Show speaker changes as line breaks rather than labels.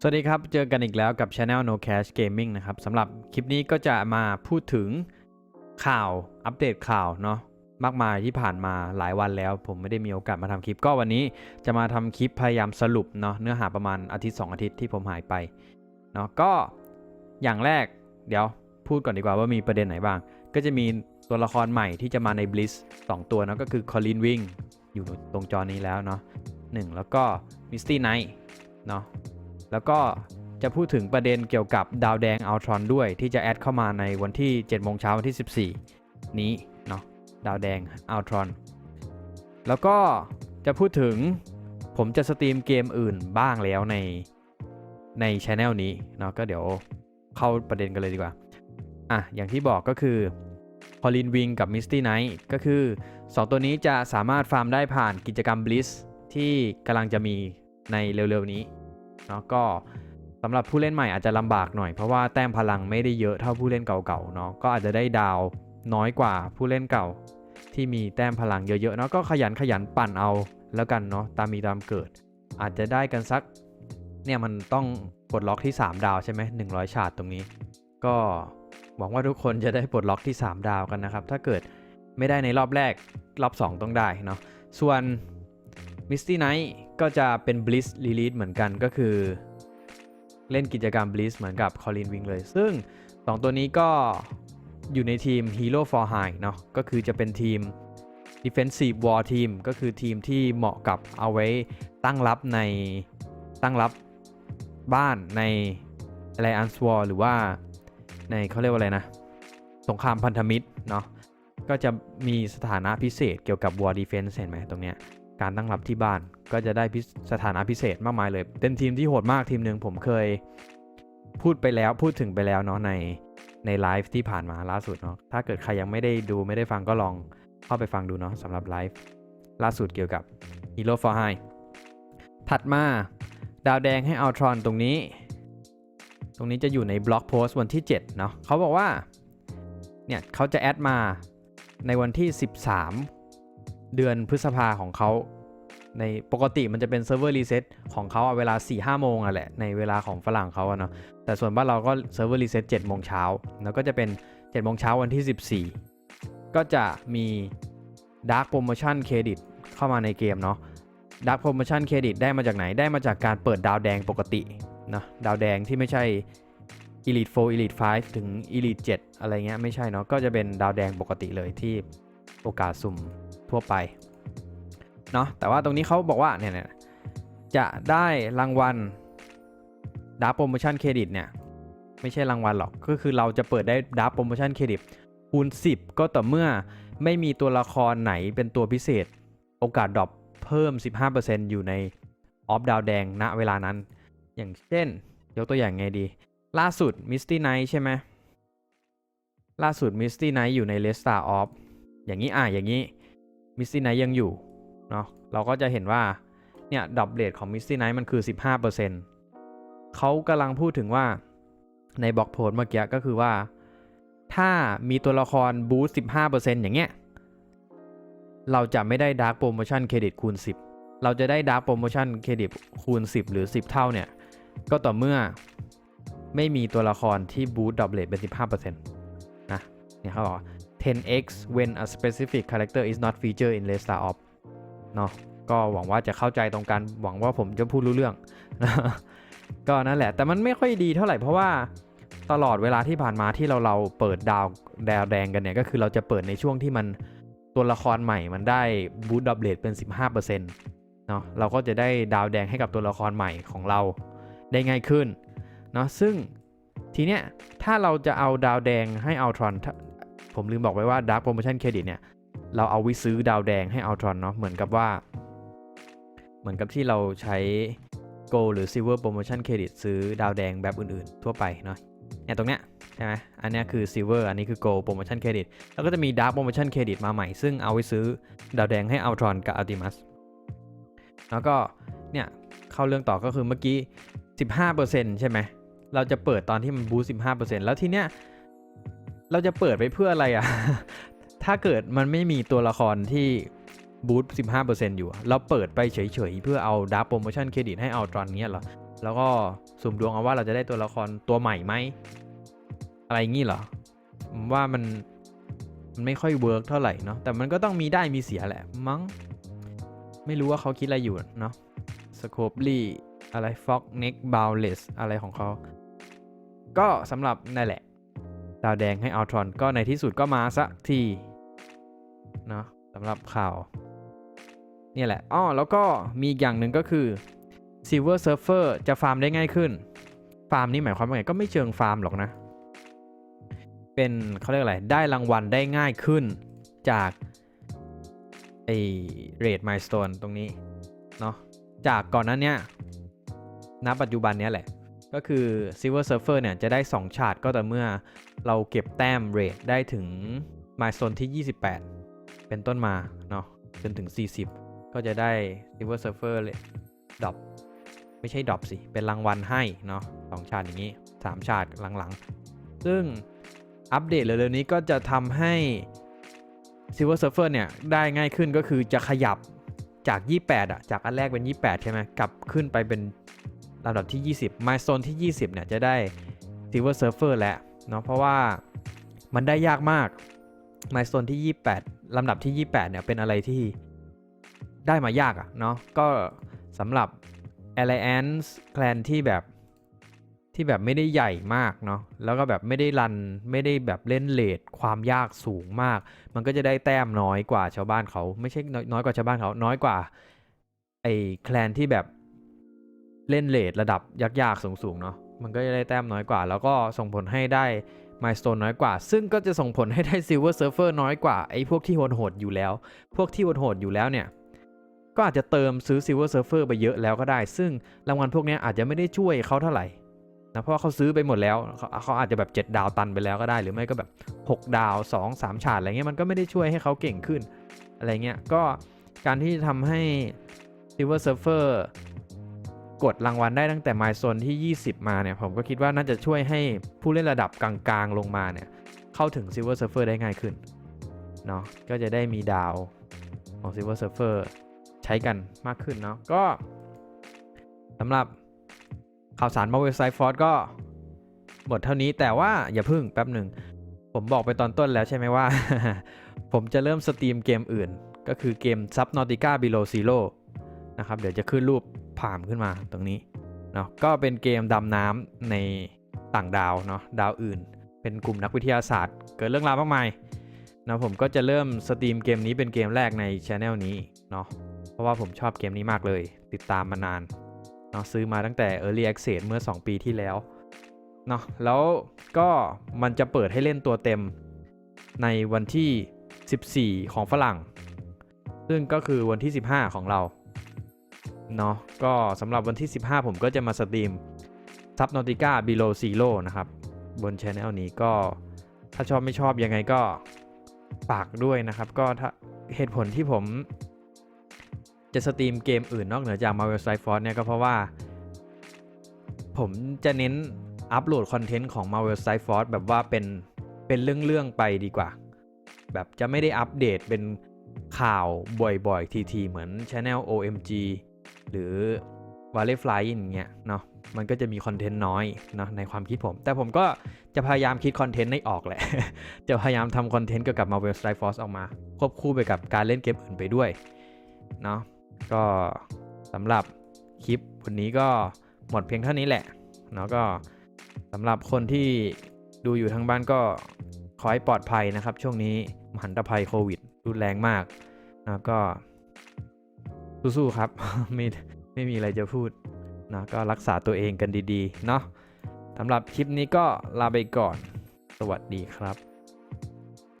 สวัสดีครับ เจอกันอีกแล้วกับ Channel No Cash Gaming นะครับสำหรับคลิปนี้ก็จะมาพูดถึงข่าวอัปเดตข่าวเนาะมากมายที่ผ่านมาหลายวันแล้ว ผมไม่ได้มีโอกาสมาทำคลิป ก็วันนี้จะมาทำคลิปพยายามสรุปเนาะเนื้อหาประมาณอาทิตย์ 2 อาทิตย์ที่ผมหายไปเนาะก็อย่างแรกเดี๋ยวพูดก่อนดีกว่าว่ามีประเด็นไหนบ้าง ก็จะมีตัวละครใหม่ที่จะมาใน Bliss 2 ตัวเนาะก็คือ Colin Wing อยู่ตรงจอนี้แล้วเนาะหนึ่งแล้วก็ Misty Knight เนาะ แล้วก็จะพูดถึงประเด็นเกี่ยวกับดาวแดงอัลตรอนด้วย ที่จะแอดเข้ามาในวันที่7โมงเช้าวันที่ 14 นี้เนาะดาวแดงอัลตรอนแล้วก็จะพูดถึงผมจะสตรีมเกมอื่นบ้างแล้วในในช anel นี้เนาะก็เดี๋ยวเข้าประเด็นกันเลยดีกว่า อะ อย่างที่บอกก็คือพอลินวิงกับ Misty Knight ก็คือ 2 ตัวนี้จะสามารถฟาร์มได้ผ่านกิจกรรม Bliss ที่กำลังจะมีในเร็วๆนี้ เนาะก็สำหรับผู้เล่นใหม่อาจจะลำบากหน่อยเพราะว่าแต้มพลังไม่ได้เยอะเท่าผู้เล่นเก่าๆเนาะก็อาจจะได้ดาวน้อยกว่าผู้เล่นเก่า ที่มีแต้มพลังเยอะๆเนาะก็ขยันขยันปั่นเอาแล้วกันเนาะตามมีตามเกิด อาจจะได้กันสักเนี่ยมันต้องปลดล็อกที่ 3 ดาวใช่ไหม100ชาร์ตตรงนี้ ก็หวังว่าทุกคนจะได้ปลดล็อกที่ 3 ดาวกันนะครับ ถ้าเกิดไม่ได้ในรอบแรกรอบ 2 ต้องได้เนาะส่วน Misty Knight ก็จะเป็น Bliss Release เหมือนกันก็คือ เล่นกิจกรรม Bliss เหมือนกับ Colin Wing เลย ซึ่ง 2 ตัวนี้ก็อยู่ในทีม Hero for High เนาะก็คือจะเป็นทีม Defensive War Team ก็คือทีมที่เหมาะกับเอาไว้ตั้งรับในตั้งรับบ้านใน Alliance War หรือว่าในเขาเรียกว่าอะไรนะ สงครามพันธมิตรเนาะก็จะมีสถานะพิเศษเกี่ยวกับ War Defense เห็นไหมตรงเนี้ย การตั้งรับที่บ้าน ก็จะได้สถานะพิเศษมากมายเลย เป็นทีมที่โหดมากทีมหนึ่งผมเคย พูดไปแล้วพูดถึงไปแล้วเนาะในในไลฟ์ที่ผ่านมาล่าสุดเนาะถ้าเกิดใครยังไม่ได้ดูไม่ได้ฟังก็ลองเข้าไปฟังดูเนาะสำหรับไลฟ์ล่าสุดเกี่ยวกับ Hero for High ถัดมาดาวแดงให้อัลทรอนตรงนี้ ตรงนี้จะอยู่ในบล็อกโพสต์วันที่7เนาะเขาบอกว่าเนี่ยเขาจะแอดมาในวันที่ 13 เดือนพฤษภาของเขาในปกติมันจะเป็นเซิร์ฟเวอร์รีเซ็ตของเขาเวลา4 5โมงอะแหละ ในเวลาของฝรั่งเขาเนาะแต่ส่วนบ้านเราก็เซิร์ฟเวอร์รีเซ็ต7โมงเช้าแล้วก็จะเป็น7โมงเช้าวันที่ 14 ก็จะมี Dark Promotion Credit เข้ามาในเกมเนาะ Dark Promotion Credit ได้มาจากไหนได้มาจากการเปิดดาวแดงปกตินะดาวแดงที่ไม่ใช่ Elite 4 Elite 5 ถึง Elite 7 อะไรเงี้ยไม่ใช่เนาะก็จะเป็นดาวแดงปกติเลยที่โอกาสสุ่ม ทั่วไปเนาะแต่ว่าตรงนี้เขาบอกว่าเนี่ยจะได้รางวัลดาร์โปรโมชั่นเครดิตเนี่ยไม่ใช่รางวัลหรอกก็คือเราจะเปิดได้ดาร์โปรโมชั่นเครดิตคูณ 10 ก็ต่อเมื่อไม่มีตัวละครไหนเป็นตัวพิเศษ โอกาสดรอปเพิ่ม 15%อยู่ในออฟดาวแดงณเวลานั้น อย่างเช่น ยกตัวอย่างไงดี ล่าสุด Misty Knight ใช่ไหมล่าสุด Misty Knight อยู่ใน l e s t a r Off อย่างนี้อะอย่างนี้ Misty Knight ยังอยู่เนาะเราก็จะเห็นว่า เนี่ยดับเบลของ Misty Knight มันคือ 15%เขากำลังพูดถึงว่าในบล็อกโพสเมื่อกี้ก็คือว่า ถ้ามีตัวละครบูสต์15%อย่างเงี้ย เราจะไม่ได้ดาร์ p โปรโมชั่นเครดิตคูณ 10 เราจะได้ดาร์ p โปรโมชั่นเครดิตคูณ 10 หรือ 10 เท่าเนี่ย ก็ต่อเมื่อไม่มีตัวละครที่บูสต์ดับเบลเป็น 15%นะเนี่ยเขาบอก 10x when a specific character is not featured in list of เนาะก็หวังว่าจะเข้าใจตรงกันหวังว่าผมจะพูดรู้เรื่อง ก็นั่นแหละ แต่มันไม่ค่อยดีเท่าไหร่เพราะว่าตลอดเวลาที่ผ่านมาที่เราเราเปิดดาวดาวแดงกันเนี่ย ก็คือเราจะเปิดในช่วงที่มันตัวละครใหม่มันได้บูตดับเบิลเป็น 15%เนาะเราก็จะได้ดาวแดงให้กับตัวละครใหม่ของเราได้ง่ายขึ้นเนาะซึ่งทีเนี้ยถ้าเราจะเอาดาวแดงให้อัลทรอน ผมลืมบอกไว้ว่า Dark Promotion Credit เนี่ย เราเอาไวิซื้อดาวแดงให้อัลทรอนเนาะเหมือนกับว่า เหมือนกับที่เราใช้ Gold หรือ Silver Promotion Credit ซื้อดาวแดงแบบอื่นๆ ทั่วไปเนาะเนี่ยตรงเนี้ยใช่ไหมอันเนี้ยคือ Silver อันนี้คือ Gold Promotion Credit แล้วก็จะมี Dark Promotion Credit มาใหม่ ซึ่งเอาไว้ซื้อดาวแดงให้อัลทรอนกับ Ultimus แล้วก็เนี่ยเข้าเรื่องต่อก็คือเมื่อกี้ 15%ใช่ไหมเราจะเปิดตอนที่มันบูสต์15%แล้วทีเนี้ย เราจะเปิดไปเพื่ออะไรอะถ้าเกิดมันไม่มีตัวละครที่บูต15%อยู่ เราเปิดไปเฉยๆ เพื่อเอาดับโปรโมชั่นเครดิตให้เอาตรอนเงี้เหรอ แล้วก็สุ่มดวงเอาว่าเราจะได้ตัวละครตัวใหม่ไหม อะไรงี้เหรอว่ามันมันไม่ค่อยเวิร์กเท่าไหร่เนาะ แต่มันก็ต้องมีได้มีเสียแหละ มั้ง ไม่รู้ว่าเขาคิดอะไรอยู่เนาะสโคปลี่อะไรฟ็อกเน็กบาวเลสอะไรของเขา ก็สำหรับนั่นแหละ ดาวแดงให้อัลทรอนก็ในที่สุดก็มาสักทีเนาะสำหรับข่าวเนี่ยแหละอ้อแล้วก็มีอย่างหนึ่งก็คือ Silver Surfer จะฟาร์มได้ง่ายขึ้น ฟาร์มนี่หมายความว่าไงก็ไม่เชิงฟาร์มหรอกนะ เป็นเขาเรียกอะไร ได้รางวัลได้ง่ายขึ้นจากไอเรดม l ส s t o n e ตรงนี้ เนาะจากก่อนนั้นเนี้ยณปัจจุบันเนี้ยแหละ ก็คือ Silver Surfer เนี่ยจะได้ 2 ชาร์ตก็แต่เมื่อเราเก็บแต้มเรทได้ถึงม l ส s t o n e ที่ 28 เป็นต้นมาเนาะจนถึง 40 ก็จะได้ Silver Surfer เลยดรอปไม่ใช่ดรอปสิ เป็นรางวัลให้เนาะสองชาติอย่างนี้ 3 ชาติหลังๆ ซึ่งอัปเดตเร็วๆนี้ก็จะทำให้ Silver Surfer เนี่ยได้ง่ายขึ้นก็คือจะขยับจาก 28อะจากอันแรกเป็น 28 ใช่ไหมกลับขึ้นไปเป็น ลำดับที่ 20 Milestone ที่ 20 เนี่ยจะได้ Silver Surfer แล้วเนาะเพราะว่ามันได้ยากมาก Milestone ที่ 28 ลำดับที่ 28 เนี่ยเป็นอะไรที่ได้มายากอะเนาะก็สำหรับ Alliance Clan ที่แบบที่แบบไม่ได้ใหญ่มากเนาะแล้วก็แบบไม่ได้รันไม่ได้แบบเล่นเลทความยากสูงมาก มันก็จะได้แต้มน้อยกว่าชาวบ้านเขา ไม่ใช่น้อยน้อยกว่าชาวบ้านเขาน้อยกว่าไอ้แคลนที่แบบ เล่นเลทระดับยากๆสูงๆเนาะมันก็จะได้แต้มน้อยกว่า แล้วก็ส่งผลให้ได้ม l ส s t o n e น้อยกว่า ซึ่งก็จะส่งผลให้ได้ Silver Surfer น้อยกว่าไอ้พวกที่โหดๆอยู่แล้ว พวกที่โหดๆอยู่แล้วเนี่ยก็อาจจะเติมซื้อ Silver Surfer ไปเยอะแล้วก็ได้ ซึ่งรางวัลพวกนี้อาจจะไม่ได้ช่วยเขาเท่าไหร่นะเพราะเขาซื้อไปหมดแล้วเขาเขาอาจจะแบบ 7 ดาวตันไปแล้วก็ได้ หรือไม่ก็แบบ 6 ดาว 2 3 ฉาดอะไรเงี้ยมันก็ไม่ได้ช่วยให้เขาเก่งขึ้นอะไรเงี้ยก็การที่ทำให้ Silver Surfer กดรางวัลได้ตั้งแต่ m y z o n e ที่ 20 มาเนี่ย ผมก็คิดว่าน่าจะช่วยให้ผู้เล่นระดับกลางๆ ลงมาเนี่ย เข้าถึง Silver Surfer ได้ง่ายขึ้นเนาะก็จะได้มีดาวของ Silver Surfer ใช้กันมากขึ้นเนาะก็สำหรับข่าวสารมาเว็บไซต์ฟอร์ก็หมดเท่านี้แต่ว่าอย่าพึ่งแป๊บหนึ่ง ผมบอกไปตอนต้นแล้วใช่ไหมว่า ผมจะเริ่มสตรีมเกมอื่น ก็คือเกม Subnautica Below Zero นะครับ เดี๋ยวจะขึ้นรูป ผ่ามขึ้นมาตรงนี้เนาะก็เป็นเกมดำน้ำในต่างดาวเนาะดาวอื่น เป็นกลุ่มนักวิทยาศาสตร์ เกิดเรื่องราวมากมายนะผมก็จะเริ่มสตรีมเกมนี้เป็นเกมแรกในช anel นี้เนาะเพราะว่าผมชอบเกมนี้มากเลย ติดตามมานานเนาะซื้อมาตั้งแต่ Early Access เมื่อ 2 ปีที่แล้วเนาะแล้วก็มันจะเปิดให้เล่นตัวเต็มในวันที่ 14 ของฝรั่ง ซึ่งก็คือวันที่ 15 ของเรา เนาะก็สำหรับวันที่ 15 ผมก็จะมาสตรีม Subnautica Below Zero นะครับ บนช anel นี้ก็ถ้าชอบไม่ชอบยังไงก็ฝากด้วยนะครับ ก็ถ้าเหตุผลที่ผมจะสตรีมเกมอื่นนอกเหนือจาก Marvel Strike Force เนี่ยก็เพราะว่า ผมจะเน้นอัปโหลดคอนเทนต์ของ Marvel Strike Force แบบว่าเป็นเป็นเรื่อง ๆ ไปดีกว่า แบบจะไม่ได้อัปเดตเป็นข่าวบ่อย ๆ ที ๆ เหมือน Channel OMG หรือ Valley Fly อย่างเงี้ยเนาะมันก็จะมีคอนเทนต์น้อยเนาะในความคิดผม แต่ผมก็จะพยายามคิดคอนเทนต์ให้ออกแหละ จะพยายามทำคอนเทนต์เกี่ยวกับ Marvel Strike Force ออกมา ควบคู่ไปกับการเล่นเกมอื่นไปด้วยเนาะก็สำหรับคลิปวันนี้ก็หมดเพียงเท่านี้แหละเนาะก็สำหรับคนที่ดูอยู่ทางบ้านก็ขอให้ปลอดภัยนะครับ ช่วงนี้มหันตภัยโควิดรุนแรงมากนะก็ สู้ๆครับไม่ไม่มีอะไรจะพูดนะก็รักษาตัวเองกันดีๆ เนาะสำหรับคลิปนี้ก็ลาไปก่อน สวัสดีครับ